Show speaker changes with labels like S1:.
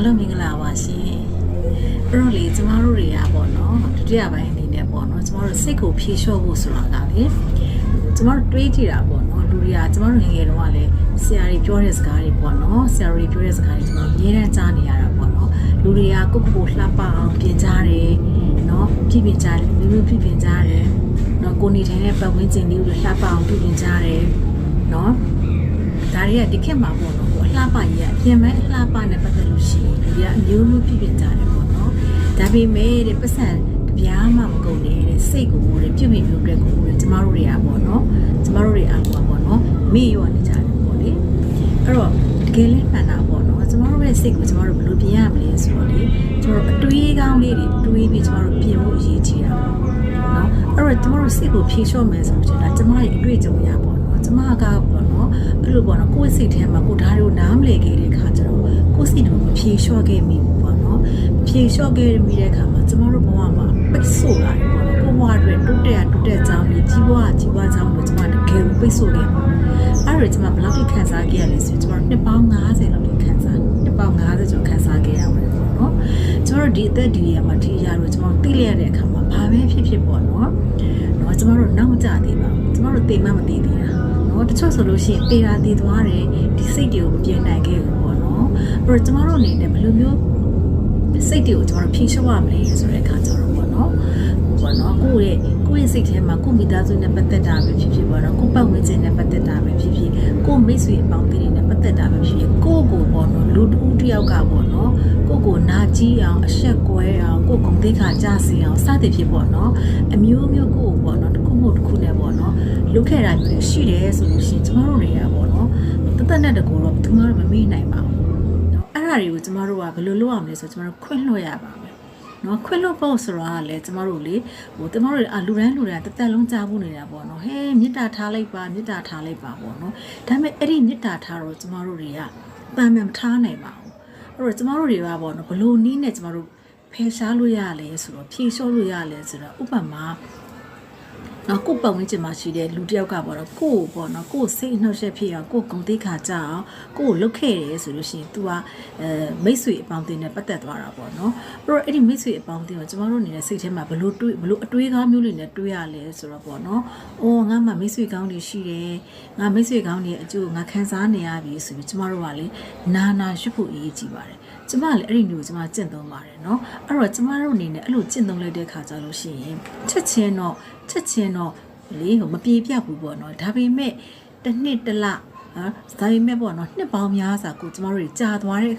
S1: အားလုံးမင်္ဂလာပါရှင်အဲ့တော့လေကျမတို့တွေကပေါ့နော်ဒုတိယပိုင်းအနေနဲ့ပေါ့နော်ကျမတို့စိတ်ကိုဖြေလျှော့ဖို့ဆိုတာကလေကျမတို့တွေးကြည့်တာပေါ့နော်လူတွေကကျမတို့ငယ်ငယ်တုန်းကလည်းဆရာတွေပြောတဲ့စကားတွေပေါ့နော်ဆရာတွေပြောတဲ့စကားတွေကျမတို့အများအားကြားနေရတာပေါ့နော်လူတွေကကိုယ့်ကိုယ်ကိုလှပအောင်ပြင်ကြတယ်နော်ပြင်ပြင်ကြတယ်မျိုးမျိုးပြင်ပြင်ကြတယ်နော်ကိုနေထိုင်တဲ့ပတ်ဝန်းကျင်လေးကိုလှပအောင်ပြင်ပြင်ကြတယ်နော်ဒါတွေကဒီခေတ်မှာပေါ့နော်ဟိုအ လှပကြီးကအပြင်မဲ့အလှပနဲ့ပတ်သက်လို့ရှိရင်လူတွေကအမျိုးမျိုးပြည့်ပြည့်ကြတယ်ပေါ့နော်ဒါပေမဲ့တဲ့ပတ်စံတပြားမှမကုန်နေတဲ့စိတ်ကိုတဲ့ပြုတ်ပြီးပြုတ်တဲ့ကိုတဲ့ကျမတို့တွေကပေါ့နော်ကျမတို့တွေအားလုံးကပေါ့နော်မေ့ရောနေကြတယ်ပေါ့လေအဲ့တော့တကယ်လဲမှန်တာပေါ့နော်ကျမတို့ရဲ့စိတ်ကိုကျမတို့ဘယ်လိုပြင်ရမလဲဆိုတော့လေကျမတို့အတွေးကောင်းလေးတွေတွေးပြီးကျမတို့ပြင်ဖို့အရေးကြီးတာပေါ့နော်အဲ့တော့ကျမတို့စိတ်ကိုဖြေလျှော့မယ်ဆိုလို့ရှိရင်ဒါကျမရဲ့အတွေ့အကြုံရပေါ့နော်ကျမကပေါ့နော် အဲ့လိုပေါ့နော်ကိုယ့်စိတ်ထဲမှာကိုဒါတွေကိုနားမလည်ခဲ့တဲ့ခါကျတော့ကိုယ့်စိတ်ကိုမဖြေလျှော့ခဲ့မိဘူးပေါ့နော်မဖြေလျှော့ခဲ့မိတဲ့ခါမှာကျမတို့ဘဝမှာပိတ်ဆို့လာတယ်ပေါ့နော်ကိုယ့်ဘဝအတွက်တိုးတက်တိုးတက်ကြောင်းပြီးကြီးပွားကြီးပွားကြောင်းလို့ကျမတကယ်ကိုပိတ်ဆို့ခဲ့မှာအဲ့ဒါကျမဘယ်လောက်ထိခံစားခဲ့ရလဲဆိုရင်ကျမတို့နှစ်ပေါင်း90လောက်ထိခံစားနှစ်ပေါင်း90ကျော်ခံစားခဲ့ရပါတယ်ပေါ့နော်ကျမတို့ဒီအသက်ဒီနေရာမှာဒီအရာကိုကျမတို့သိလျက်တဲ့အခါမှာဘာပဲဖြစ်ဖြစ်ပေါ့နော်နော်ကျမတို့နောက်မကြသေးပါဘူးကျမတို့သိမှမသိသေးတာ နော်တချို့ဆိုလို့ရှိရင်ပေတာတည်သွားတယ်ဒီစိတ်တွေကိုမပြေနိုင်ခဲ့ဘူးပေါ့နော်အဲ့တော့ကျမတို့အနေနဲ့ဘယ်လိုမျိုးစိတ်တွေကိုကျမတို့ဖြေလျှော့ရမလဲဆိုတဲ့အခါကျတော့ပေါ့နော်ပေါ့နော်ကိုယ့်ရဲ့ကိုယ့်ရဲ့စိတ်ထဲမှာကိုယ့်မိသားစုနဲ့ပတ်သက်တာပဲဖြစ်ဖြစ်ပေါ့နော်ကိုယ့်ပတ်ဝန်းကျင်နဲ့ပတ်သက်တာပဲဖြစ်ဖြစ်ကိုယ့်မိတ်ဆွေအပေါင်းအသင်းတွေနဲ့ပတ်သက်တာပဲဖြစ်ဖြစ်ကိုယ့်ကိုပေါ့နော်လူတစ်ဦးတစ်ယောက်ကပေါ့နော်ကိုယ့်ကိုနာကြီးအောင်အဆက်ကွဲအောင်ကိုယ့်ဂုဏ်သိက္ခာကျစေအောင်စသဖြင့်ပေါ့နော်အမျိုးမျိုးကိုယ့်ကိုပေါ့နော်တစ်ခုမဟုတ်တစ်ခုနဲ့ပေါ့နော် လုပ်ခဲ့တာမျိုးတွေရှိတယ်ဆိုလို့ရှိရင်ကျမတို့တွေကပေါ့နော်တသက်နဲ့တကူတော့ဘယ်သူမှမမေ့နိုင်ပါဘူးနော်အဲ့ဒါတွေကိုကျမတို့ကဘယ်လိုလုပ်ရမလဲဆိုတော့ကျမတို့ခွင့်လွှတ်ရပါမယ်နော်ခွင့်လွှတ်ဖို့ဆိုတာကလည်းကျမတို့လေဟိုကျမတို့အလူတိုင်းလူတိုင်းတစ်သက်လုံးကြားဖို့နေတာပေါ့နော်ဟဲမေတ္တာထားလိုက်ပါမေတ္တာထားလိုက်ပါပေါ့နော်ဒါပေမဲ့အဲ့ဒီမေတ္တာထားတော့ကျမတို့တွေကတန်မြန်မထားနိုင်ပါဘူးအဲ့တော့ကျမတို့တွေကပေါ့နော်ဘလို့နီးနဲ့ကျမတို့ဖယ်ရှားလို့ရလဲဆိုတော့ဖြေလျှော့လို့ရလဲဆိုတော့ဥပမာ နော်ကိုယ့်ပတ်ဝန်းကျင်မှာရှိတဲ့လူတစ်ယောက်ကပေါ့နော်ကိုယ့်ကိုပေါ့နော်ကိုယ့်စိတ်အနှောက်အယှက်ဖြစ်အောင်ကိုယ့်ဂုဏ်သိက္ခာကြအောင်ကိုယ့်ကိုလုတ်ခဲ့တယ်ဆိုလို့ရှိရင် तू ကအဲမိတ်ဆွေအပေါင်းအသင်းနဲ့ပတ်သက်သွားတာပေါ့နော်အဲ့တော့အဲ့ဒီမိတ်ဆွေအပေါင်းအသင်းကိုကျမတို့အနေနဲ့စိတ်ထဲမှာဘလို့တွေးဘလို့အတွေးကောင်းမျိုးတွေနဲ့တွေးရလဲဆိုတော့ပေါ့နော်အော်ငါမှမိတ်ဆွေကောင်းတွေရှိတယ်ငါမိတ်ဆွေကောင်းတွေအကျိုးငါခံစားနေရပြီဆိုပြီးကျမတို့ကလေနာနာရွတ်ဖို့အရေးကြီးပါတယ်ကျမလည်းအဲ့ဒီမျိုးကျမကျင့်သုံးပါတယ်เนาะအဲ့တော့ကျမတို့အနေနဲ့အဲ့လိုကျင့်သုံးလိုက်တဲ့ခါကျလို့ရှိရင်ချက်ချင်းတော့ ချက်ချင်းတော့လေဟိုမပြေပြတ်ဘူးပေါ့နော်ဒါပေမဲ့တစ်နှစ်တစ်လဒါပေမဲ့ပေါ့နော်နှစ်ပေါင်းများစွာကိုကျမတို့တွေကြာသွားတဲ့